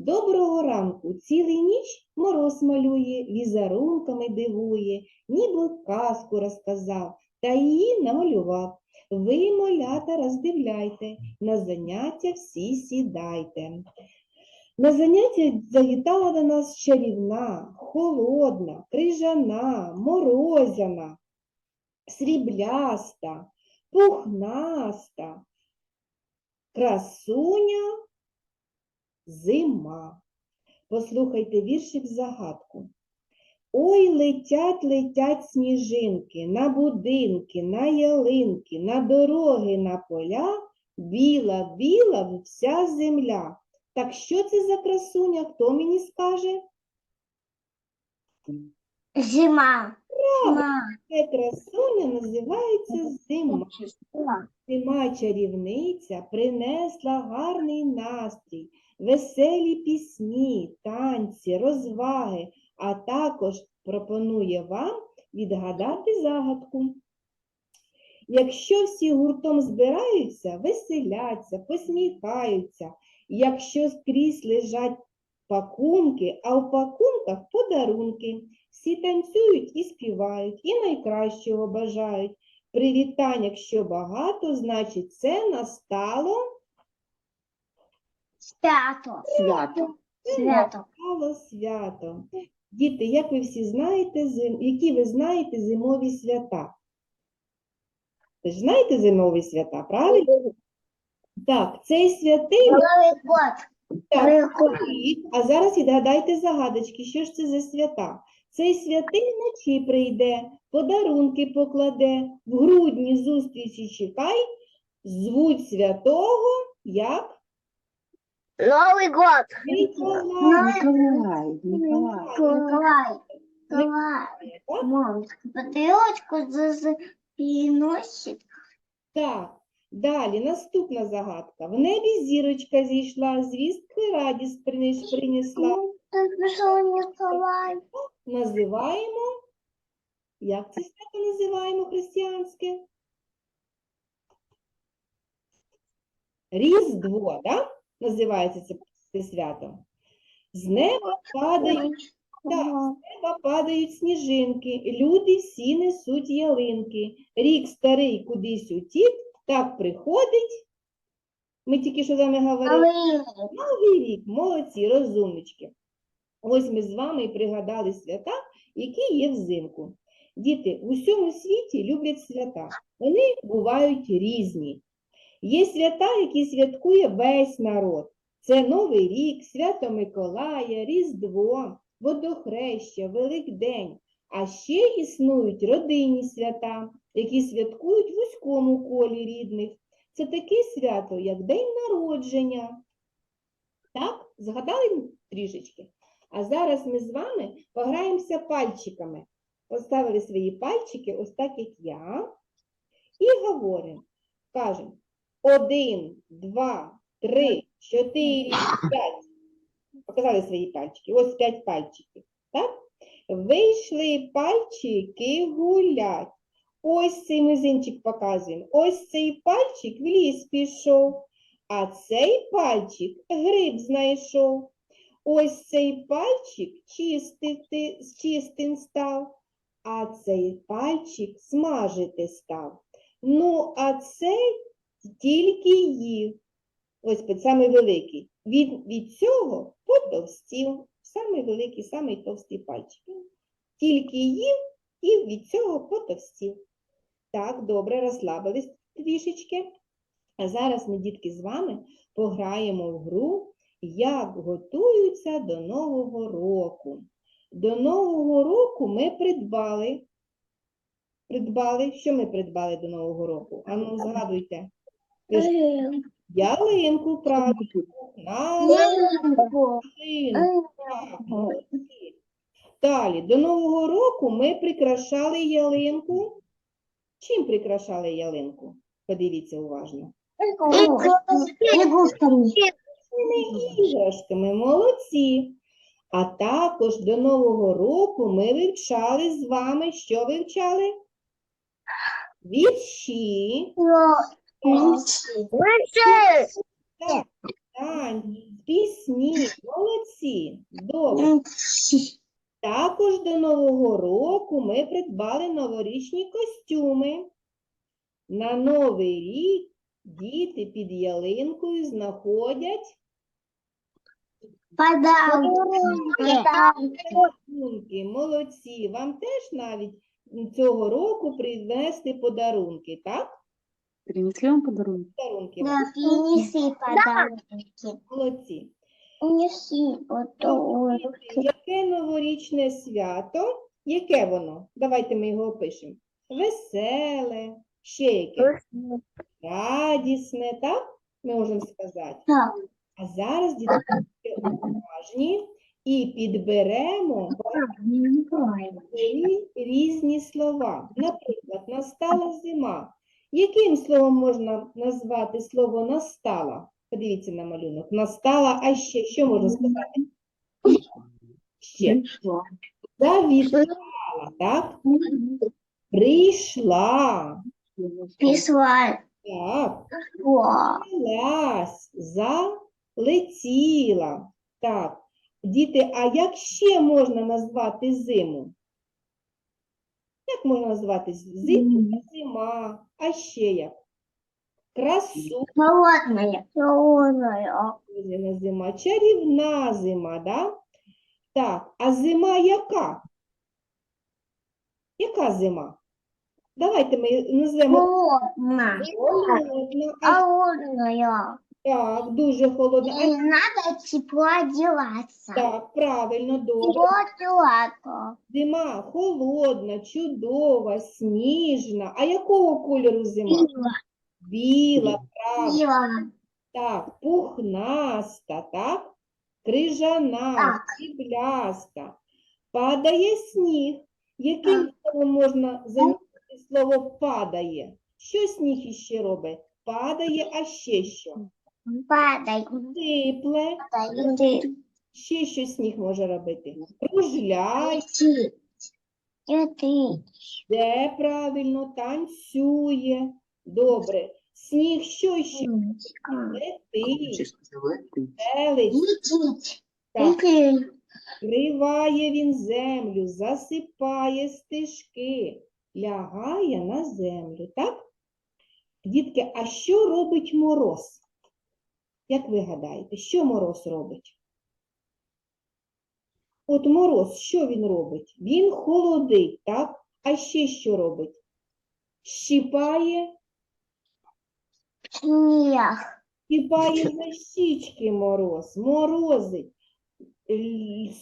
Доброго ранку, цілий ніч мороз малює, візерунками дивує, ніби казку розказав та її намалював. Ви, малята, роздивляйте, на заняття всі сідайте. На заняття завітала до нас чарівна, холодна, крижана, морозяна, срібляста, пухнаста, красуня зима. Послухайте віршик загадку. Ой, летять, летять сніжинки на будинки, на ялинки, на дороги, на поля, біла, біла вся земля. Так що це за красуня? Хто мені скаже? Зима. Зима. Ця красуня називається зима. Зима чарівниця принесла гарний настрій, веселі пісні, танці, розваги, а також пропонує вам відгадати загадку. Якщо всі гуртом збираються, веселяться, посміхаються, якщо скрізь лежать пакунки, а в пакунках подарунки, всі танцюють і співають, і найкращого бажають. Привітань, якщо багато, значить це настало, Свято. Свято. Свято. настало свято. Діти, як ви всі знаєте, зим... які ви знаєте зимові свята? Ви ж знаєте зимові свята, правильно? Так, цей святий год. так, а зараз відгадайте загадочки, що ж це за свята? Цей святий вночі прийде, подарунки покладе, в грудні зустрічі чекай, звуть святого, як? Новый год. Николай, Николай. Николай. Мамочка, за спиносит. Так, далі наступна загадка. В небі зірочка зійшла, звістки радість принес- принесла. Николай. Називаємо, як це свято називаємо християнське? Різдво, так? Називається це, це свято. З неба падають Так, з неба падають сніжинки, люди всі несуть ялинки. Рік старий кудись утік, так приходить. Ми тільки що з вами говорили. Новий рік, молодці, розумнички. Ось ми з вами і пригадали свята, які є взимку. Діти в усьому світі люблять свята. Вони бувають різні. Є свята, які святкує весь народ. Це Новий рік, свято Миколая, Різдво, Водохреща, Великдень. А ще існують родинні свята, які святкують в вузькому колі рідних. Це таке свято, як День народження. Так, згадали трішечки? А зараз ми з вами пограємося пальчиками. Поставили свої пальчики, ось так, як я, і говоримо. Кажемо один, два, три, чотири, п'ять. Показали свої пальчики. Ось п'ять пальчиків. Так? Вийшли пальчики гулять. Ось цей мизинчик показуємо. Ось цей пальчик в ліс пішов, а цей пальчик гриб знайшов. Ось цей пальчик чистити, чистим став, а цей пальчик смажити став. Ну, а цей тільки їв. Ось під самий великий. Від, від цього потовстів. Самий великий, самий товстий пальчик. Тільки їв і від цього потовстів. Так, добре, розслабились трішечки. А зараз ми, дітки, з вами пограємо в гру, як готуються до Нового року. До Нового року ми придбали. Придбали. Що ми придбали до Нового року? Ану, згадуйте. Ялинку правильно. Ялинку. Далі, до Нового року ми прикрашали ялинку. Чим прикрашали ялинку? Подивіться уважно. Іграшками, молодці. А також до Нового року ми вивчали з вами, що вивчали? Вірші, так, пісні, молодці. Добре. Також до Нового року ми придбали новорічні костюми. На Новий рік діти під ялинкою знаходять подарунки. Молодці. Вам теж навіть цього року принести подарунки, так? Принесли вам подарунок? Подарунки. Да, принеси подарки. Молодці. Принеси. Яке новорічне свято? Яке воно? Давайте ми його опишемо. Веселе, ще яке? Радісне, так? Ми можемо сказати. Так. А зараз, дітки, уважні і підберемо різні слова. Наприклад, настала зима. Яким словом можна назвати слово настала? Подивіться на малюнок. Настала, а ще що можна сказати? Ще. Прийшла. Завітала, так? Прийшла. Пришла. Так. О, залетіла. Так. Діти, а як ще можна назвати зиму? Як можна назвати з- зиму? Зима, а ще як? Красу Холодная. Холодная. Зима, чарівна зима, да? Так, а зима яка? Яка зима? Давайте ми назвемо холодна, а Холодная. Так, дуже холодна. А И надо тепло одеваться. так, правильно, добре. Тепло. Зима холодна, чудова, сніжна. А якого кольору зима? Біла, правильно. Белая. Так, пухнаста, так? Крижана, Так. срібляста. Падає сніг. Яким словом можна замінити слово падає? Що сніг іще робить? Падає, а ще що? Падай. Сипле, Падай. ще що сніг може робити? Кружляє, де правильно, танцює. Добре. Сніг що ще? Летить, так. Криває він землю, засипає стежки, лягає на землю, так? Дітки, а що робить мороз? Як ви гадаєте, що мороз робить? От мороз, що він робить? Він холодить, так? А ще що робить? Щіпає, Снег. щіпає за щічки мороз, морозить,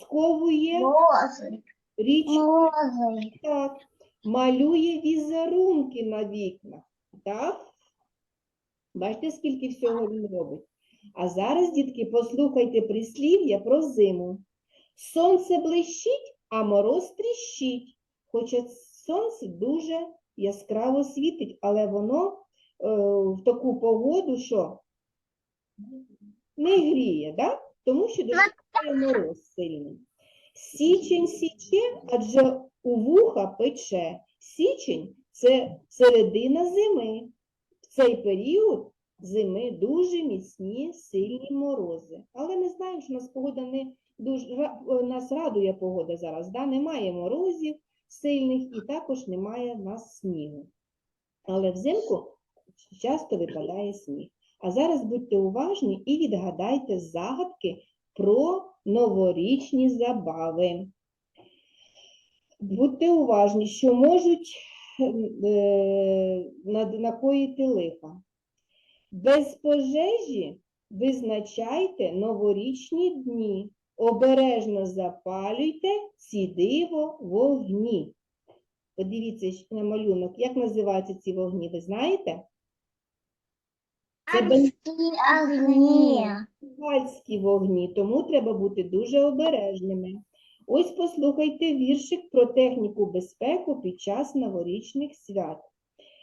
сковує Морозы. річку. Морозы. Так, малює візерунки на вікнах. Так? Бачите, скільки всього він робить. А зараз, дітки, послухайте прислів'я про зиму. Сонце блищить, а мороз тріщить. Хоча сонце дуже яскраво світить, але воно е, в таку погоду, що не гріє, да? тому що дуже мороз сильний. Січень січе, адже у вуха пече. Січень це середина зими. В цей період зими дуже міцні, сильні морози. Але ми знаємо, що нас погода не дуже нас радує погода зараз. Да? Немає морозів сильних і також немає в нас снігу. Але взимку часто випадає сніг. А зараз будьте уважні і відгадайте загадки про новорічні забави. Будьте уважні, що можуть е, над- накоїти лиха. Без пожежі визначайте новорічні дні. Обережно запалюйте ці диво вогні. Подивіться на малюнок, як називаються ці вогні, ви знаєте? Це огни. Бенгальські вогні, тому треба бути дуже обережними. Ось послухайте віршик про техніку безпеку під час новорічних свят.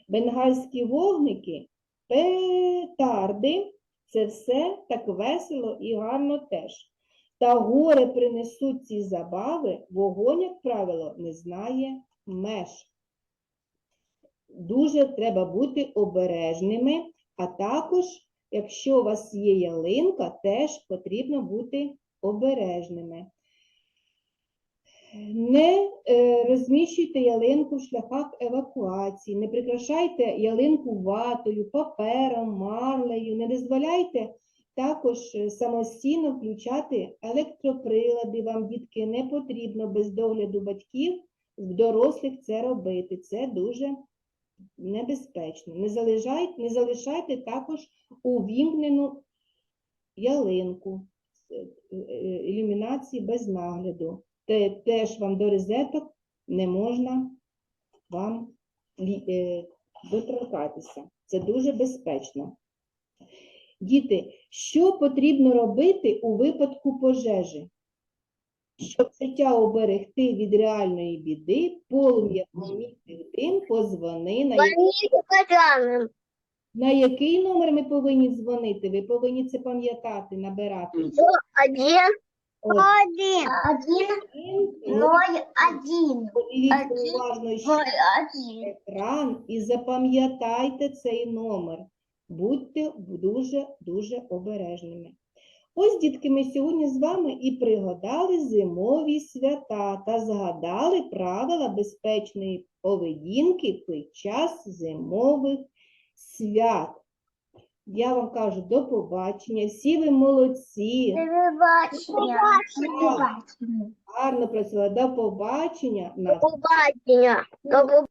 Бенгальські вогники, петарди це все так весело і гарно теж. Та горе принесуть ці забави, вогонь, як правило, не знає меж. Дуже треба бути обережними, а також Якщо у вас є ялинка, теж потрібно бути обережними. Не е, розміщуйте ялинку в шляхах евакуації, не прикрашайте ялинку ватою, папером, марлею, не дозволяйте також е, самостійно включати електроприлади. Вам, дітки, не потрібно без догляду батьків, в дорослих це робити. Це дуже небезпечно. Не залишайте, не залишайте також увімкнену ялинку е, ілюмінації без нагляду. Те, теж вам до розеток не можна вам е, доторкатися. Це дуже безпечно. Діти, що потрібно робити у випадку пожежі? Щоб життя оберегти від реальної біди, полум'я помітив дим, позвони. На, я- на який номер ми повинні дзвонити? Ви повинні це пам'ятати, набирати. Один. Один. Один. Ноль. Один. подивіться уважно ще. Один. екран і запам'ятайте цей номер. Будьте дуже-дуже обережними. Ось, дітки, ми сьогодні з вами і пригадали зимові свята та згадали правила безпечної поведінки під час зимових свят. Я вам кажу до побачення. Всі ви молодці, До побачення. гарно працювали. До побачення. До Побачення. До побачення.